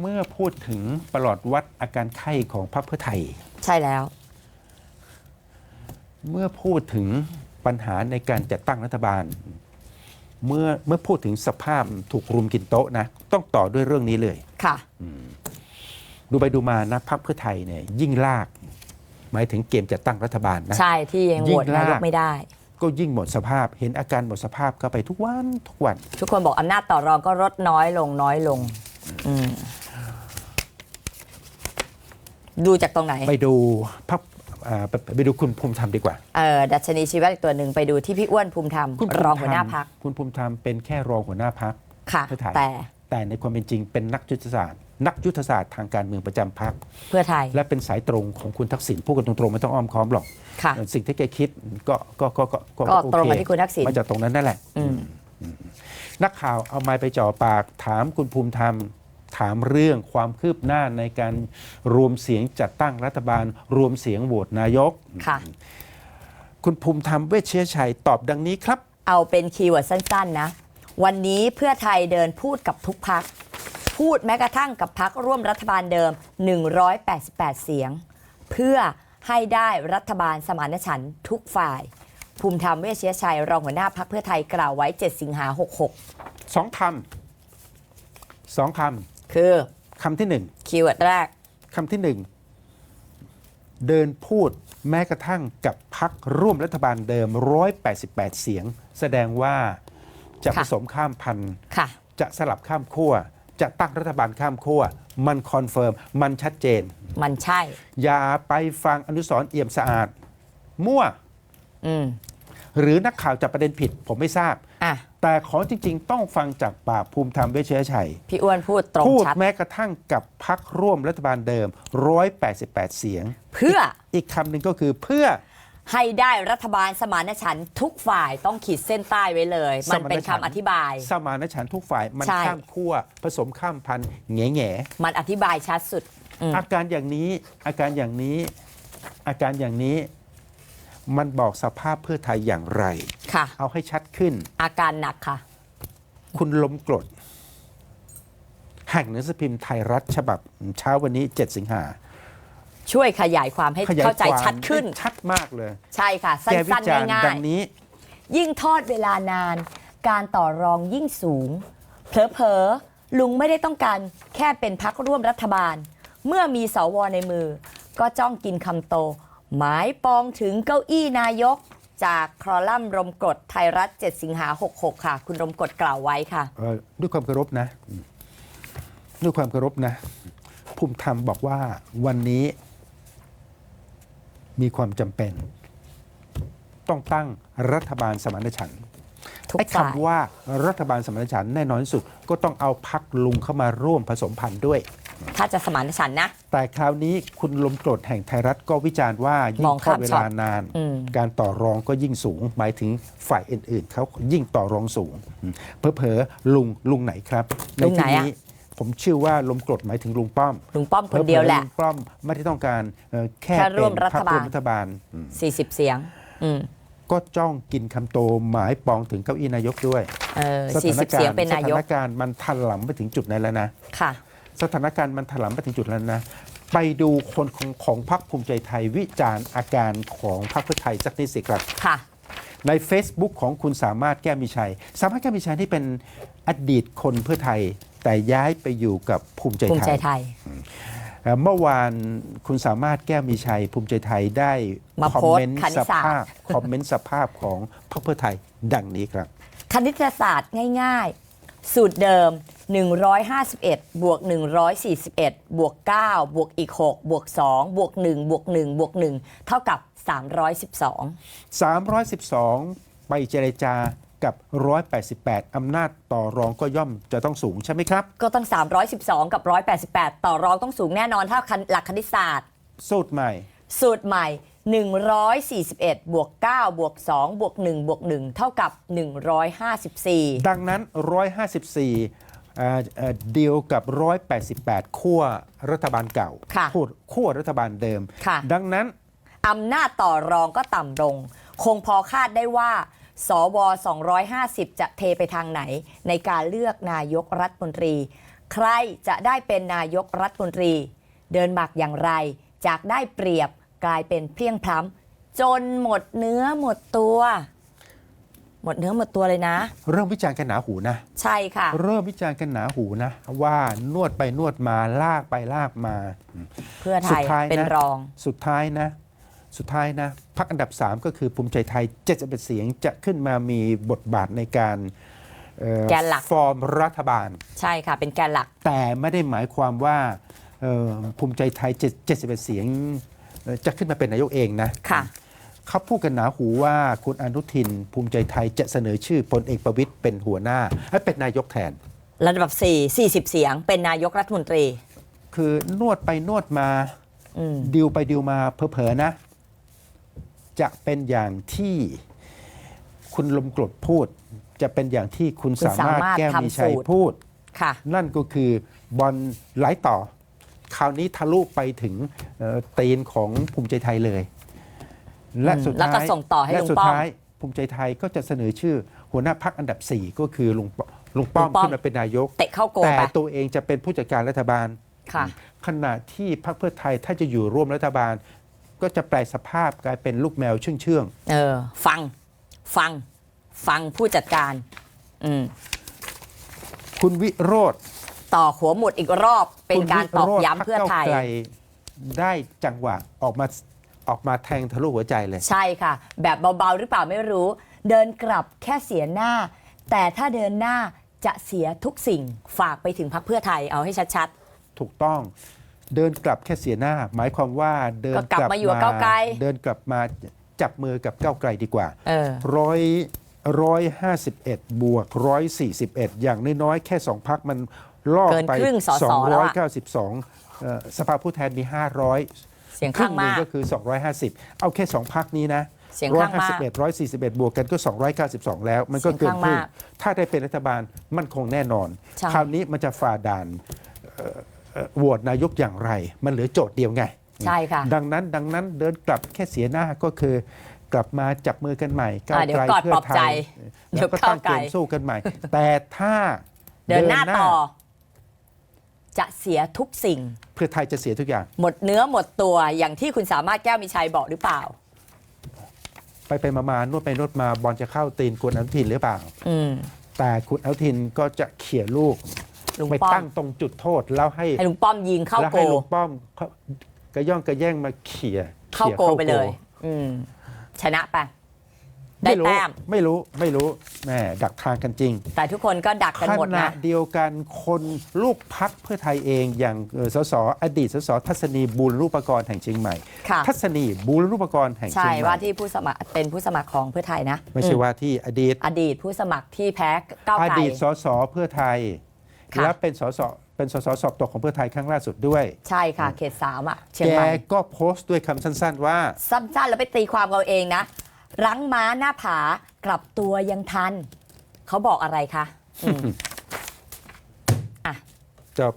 เมื่อพูดถึงประหลอดวัดอาการไข้ของพรรคเพื่อไทย ใช่แล้ว เมื่อพูดถึงปัญหาในการจัดตั้งรัฐบาล เมื่อเมื่อพูดถึงสภาพถูกรุมกินโต๊ะนะ ต้องต่อด้วยเรื่องนี้เลยค่ะดูไปดูมานะพรรคเพื่อไทยเนี่ยยิ่งลาก หมายถึงเกมจัดตั้งรัฐบาลนะใช่ที่ยังโหวตยิ่งลากนายกไม่ได้ ก็ยิ่งหมดสภาพ เห็นอาการหมดสภาพเข้าไปทุกวันทุกวัน ทุกคนบอกอำนาจต่อรองก็ลดน้อยลงน้อยลง อืม ดูจากตรงไหน ไปดูพักอ่าไปไปดูคุณภูมิธรรมดีกว่า เออดัชนีชีวะอีกตัวหนึ่งไปดูที่พี่อ้วนภูมิธรรม คุณภูมิรองหัวหน้าธรรมพักคุณภูมิธรรมเป็นแค่รองหัวหน้าพัก ค่ะ เพื่อไทย แต่แต่ในความเป็นจริงเป็นนักยุทธศาสตร์ นักยุทธศาสตร์ทางการเมืองประจำพัก เพื่อไทยและเป็นสายตรงของคุณทักษิณพูดกันตรงๆไม่ต้องอ้อมค้อมหรอก ค่ะ สิ่งที่แกคิดก็ก็ก็ก็ก็โอตรงเคกับที่คุณทักษิณ มาจากตรงนั้นนั่นแหละ อืม นักข่าวเอาไม้ไปจ่อปากถามคุณภูมิธรรม ถามเรื่องความคืบหน้าในการรวมเสียงจัดตั้งรัฐบาล รวมเสียงโหวตนายก ค่ะ คุณภูมิธรรมเวชเชียชัยตอบดังนี้ครับ เอาเป็นคีย์เวิร์ดสั้น ๆ นะ วันนี้เพื่อไทยเดินพูดกับทุกพัก พูดแม้กระทั่งกับพักร่วมรัฐบาลเดิม 188 เสียง เพื่อให้ได้รัฐบาลสมานฉันท์ทุกฝ่าย ภูมิธรรมเวชเชียชัยรองหัวหน้าพักเพื่อไทยกล่าวไว้ 7 สิงหาสองคำสองค66 คือำคำที่หนึ่งคีย์เวิร์ดแรกคำที่หนึ่งเดินพูดแม้กระทั่งกับพักร่วมรัฐบาลเดิม 188 เสียง แสดงว่าจะค่ะผสมข้ามพันธุ์ค่ะจะสลับข้ามขั้ว จะตั้งรัฐบาลข้ามขั้ว มันคอนเฟิร์ม มันชัดเจน มันใช่ อย่าไปฟังอนุสรณ์เอี่ยมสะอาด มั่วอืม หรือนักข่าวจับประเด็นผิดผมไม่ทราบ อะแต่ของจริง ๆ ต้องฟังจากปากภูมิธรรมเวชเชยชัย พี่อ้วนพูดตรงพูดชัด แม้กระทั่งกับพักร่วมรัฐบาลเดิม 188 เสียง เพื่ออีกคำหนึ่งก็คือเพื่อ ให้ได้รัฐบาลสมานฉันท์ทุกฝ่ายต้องขีดเส้นใต้ไว้เลย มันเป็นคำอธิบาย สมานฉันท์ทุกฝ่ายมันใช่ ข้ามขั้วผสมข้ามพันธุ์แง่แง่มันอธิบายชัดสุดอืมอาการอย่างนี้อาการอย่างนี้อาการอย่างนี้ มันบอกสภาพเพื่อไทยอย่างไร ค่ะ เอาให้ชัดขึ้น อาการหนักค่ะ คุณลมกรดแห่งหนังสือพิมพ์ไทยรัฐฉบับเช้าวันนี้ 7 สิงหาช่วยขยายความให้ขยายเข้าใจความชัดขึ้นได้ชัดมากเลยใช่ค่ะ สัแกวิ้นจารณ์ๆง่าดัยงนี้ ๆ ยิ่งทอดเวลานาน การต่อรองยิ่งสูง เผลอๆ ลุงไม่ได้ต้องการแค่เป็นพักร่วมรัฐบาล เมื่อมีสวในมือ ก็จ้องกินคำโต หมายปองถึงเก้าอี้นายกจากครอลัมน์รมกฎไทยรัฐ 7 สิงหา 66 ค่ะ คุณรมกฎกล่าวไว้ค่ะ เอ่อด้วยความเคารพนะ ด้วยความเคารพนะ ภูมิธรรมบอกว่าวันนี้มีความจำเป็น ต้องตั้งรัฐบาลสมานฉันท์ทุกไอ้ฝ่ายคำว่ารัฐบาลสมานฉันท์แน่นอนที่สุด ก็ต้องเอาพักลุงเข้ามาร่วมผสมพันธุ์ด้วย ถ้าจะสมานฉันท์นะ แต่คราวนี้คุณลมกรดแห่งไทยรัฐก็วิจารณ์ว่ายิ่มงองทอข้าดมเวช็อลาตนาน อืม การต่อรองก็ยิ่งสูง หมายถึงฝ่ายอื่นๆเขายิ่งต่อรองสูงเผลอๆลุงลุงไหนครับลุงไหนที่อะนี้ผมเชื่อว่าลมกรดหมายถึงลุงป้อมลุงป้อมคนเดียวแหละ ผอๆลุงป้อมไม่ได้ต้องการเอ่อแค่แค่ร่วมเป็นรัพรฐรคบาล ร่วมรัฐบาลอืม40 เสียง อืมก็จ้องกินคำโตหมายปองถึงเก้าอี้นายกด้วยเออสถาน40กาเสียงรณ์เป็นสนาถายกนการณ์มันทันหลังไปถึงจุดนั้นแล้วนะ ค่ะ สถานการณ์มันถลำไปถึงจุดแล้วนะ ไปดูคนของของพรรคภูมิใจไทยวิจารณ์อาการของพรรคเพื่อไทยสักนิดสิครับ ค่ะ ใน Facebook ของคุณสามารถแก้วมีชัย สามารถแก้วมีชัยที่เป็นอดีตคนเพื่อไทย แต่ย้ายไปอยู่กับภูมิใจภูมิไทใจยไทย เอ่อเมื่อวานคุณสามารถแก้วมีชัย ภูมิใจไทยได้มาคอมโพสต์เมนต์คณิสตศาสตร์ ภาพคอมเมนต์สภาพของพรรคเพื่อไทยดังนี้ครับ คณิตศาสตร์ง่าย ๆ สูตรเดิม 151 บวก 141 บวก 9 บวกอีก 6 บวก 2 บวก 1 บวก 1 บวก 1 เท่ากับ 312 312 ไปเจรจากับ 188 อำนาจต่อรองก็ย่อมจะต้องสูงใช่ไหมครับ ก็ต้อง 312 กับ 188 ต่อรองต้องสูงแน่นอนถ้าหลักคณิตศาสตร์ สูตรใหม่ สูตรใหม่ 141 บวก 9 บวก 2 บวก 1 บวก 1 เท่ากับ 154 ดังนั้น 154เอ่อเอ่อ ดีลกับ 188 ขั้วรัฐบาลเก่าค่ะพูดขั้วรัฐบาลเดิม ค่ะ ดังนั้น อำนาจต่อรองก็ต่ำลง คงพอคาดได้ว่า สว 250 จะเทไปทางไหน ในการเลือกนายกรัฐมนตรี ใครจะได้เป็นนายกรัฐมนตรี เดินหมักอย่างไร จากได้เปรียบกลายเป็นเพลียงพล้ำจนหมดเนื้อหมดตัว หมดเนื้อหมดตัวเลยนะ เริ่มวิจารณ์กันหนาหูนะ ใช่ค่ะ เริ่มวิจารณ์กันหนาหูนะ ว่านวดไปนวดมาลากไปลากมา เพื่อไทสุยดท้ายนะ เป็นรอง สุดท้ายนะ สุดท้ายนะพักอันดับ 3 ก็คือภูมิใจไทย71เสียงจะขึ้นมามีบทบาทในการเอ่อแกนหลัก ฟอร์มรัฐบาล ใช่ค่ะ เป็นแกนหลัก แต่ไม่ได้หมายความว่าเอ่อภูมิใจไทย7 71เสียงเอ่อจะขึ้นมาเป็นนายกเองนะ ค่ะ เขาพูดกันหนาหูว่าคุณอนุทินภูมิใจไทยจะเสนอชื่อพลเอกประวิตยเป็นหัวหน้าให้เป็นนายกแทน ระดับ 4 40 เสียง เป็นนายกรัฐมนตรี คือนวดไปนวดมาอืมดิวไปดิวมาเผลอๆนะ จะเป็นอย่างที่คุณลมกรดพูด จะเป็นอย่างที่คุณคุณสามารถสามารถแก้วมีชัยทำสูตร พูด ค่ะ นั่นก็คือบอลไหลต่อ คราวนี้ทะลุไปถึงเอ่อตีนของภูมิใจไทยเลย และอืมสุดแล้วก็ท้ายส่งต่อให้และลุงสุดป้อม ท้ายภูมิใจไทยก็จะเสนอชื่อ หัวหน้าพักอันดับ 4 ก็คือลุงปลุงป้อมลุงป้อม ขึ้นมาเป็นนายก เตะเข้าโกแต่ไปตัวเองจะเป็นผู้จัดการรัฐบาล ค่ะ ขณะที่พรรคเพื่อไทยถ้าจะอยู่ร่วมรัฐบาล ก็จะแปลสภาพกลายเป็นลูกแมวเชื่องเชื่องเออ ฟังฟังฟังผู้จัดการ อืมๆคุณวิโรธต่อหัวหมุดอีกรอบเป็นคุณการตอกวิโธย้ำเพื่อไทยพรรคก้าวกลได้จังหวะออกมา ออกมาแทงทะลุหัวใจเลย ใช่ค่ะ แบบเบา ๆ หรือเปล่าไม่รู้ เดินกลับแค่เสียหน้า แต่ถ้าเดินหน้าจะเสียทุกสิ่งฝากไปถึงพักเพื่อไทยเอาให้ชัด ถูกต้อง เดินกลับแค่เสียหน้า หมายความว่าเดินก็กลับมาอยู่กับก้าวไกล เดินกลับมาจับมือกับก้าวไกลดีกว่าๆ เออ ร้อยร้อยห้าสิบเอ็ดบวกร้อยสี่สิบเอ็ดอย่างน้อยๆแค่สองพักมันล่อเกินไปครึ่งสสสองแล้ร้วอยอะ เก้าสิบสองสภาผู้แทนมีห้าร้อย เสียงครึ่ข้างงหนึ่งมาก ก็คือ 250 เอาแค่สองพักนี้นะเสียงร้อยข้างากห้ามสิบเอ็ดร้อยสี่สิบเอ็ดบวกกันก็ 292 แล้ว มันก็เสีเกิยนงคข้างรึ่งมากถ้าได้เป็นรัฐบาลมั่นคงแน่นอน ใช่ คราวนี้มันจะฝ่าด่านเอ่อเอ่อโหวตนายกอย่างไร มันเหลือโจทย์เดียวไง ใช่ค่ะ ดังนั้นดังนั้นเดินกลับแค่เสียหน้าก็คือกลับมาจับมือกันใหม่ก้าวอะเดี๋ยวไกลกอดเพื่ปลออบไทใจยเดี๋แล้ยววก็ตั้งก้าวไกเกล มสู้กันใหม่ แต่ถ้าเดินหน้าต่อ จะเสียทุกสิ่ง เพื่อไทยจะเสียทุกอย่าง หมดเนื้อหมดตัวอย่างที่คุณสามารถแก้วมีชัยบอกหรือเปล่า ไปไปมามานวดไปนวดมาบอลจะเข้าตีนคุณอนุทินหรือเปล่า อืม แต่คุณอนุทินก็จะเขี่ยลูกลุงไปป้อตั้มงตรงจุดโทษแล้วให้ให้ลุงป้อมยิงเข้าแล้วโกให้ลุงป้อมเขากระย่องกระแย่งมาเขี่ยเข้าขี่ยโกไปเลย อืมชนะไป ได้ไม่รู้แต้ม ไม่รู้ไม่รู้แหมดักทางกันจริง แต่ทุกคนก็ดักกันขหมดณะนะ เดียวกันคนลูกพักเพื่อไทยเองอย่างเอ่อสสอดีตสสทัศนีบูรณูปกรณ์แห่งเชียงใหม่ ค่ะ ทัศนีบูรณูปกรณ์แห่งใช่เชียงใหม่ว่าที่ผู้สมัครเป็นผู้สมัครของเพื่อไทยนะไม่ใช่อืว่าที่อดีต อดีตผู้สมัครที่แพ้ก้าวอไกล ดีตสสเพื่อไทย ค่ะ และเป็นสสเป็นสสสอบตกของเพื่อไทยครั้งล่าสุดด้วย ใช่ค่ะ เขตสามอะเชียงแกใหม่ก็โพสต์ด้วยคำสั้นๆว่า สั้นๆแล้วไปตีความเราเองนะ รั้งม้าหน้าผากลับตัวยังทัน เขาบอกอะไรคะอืมอะจบ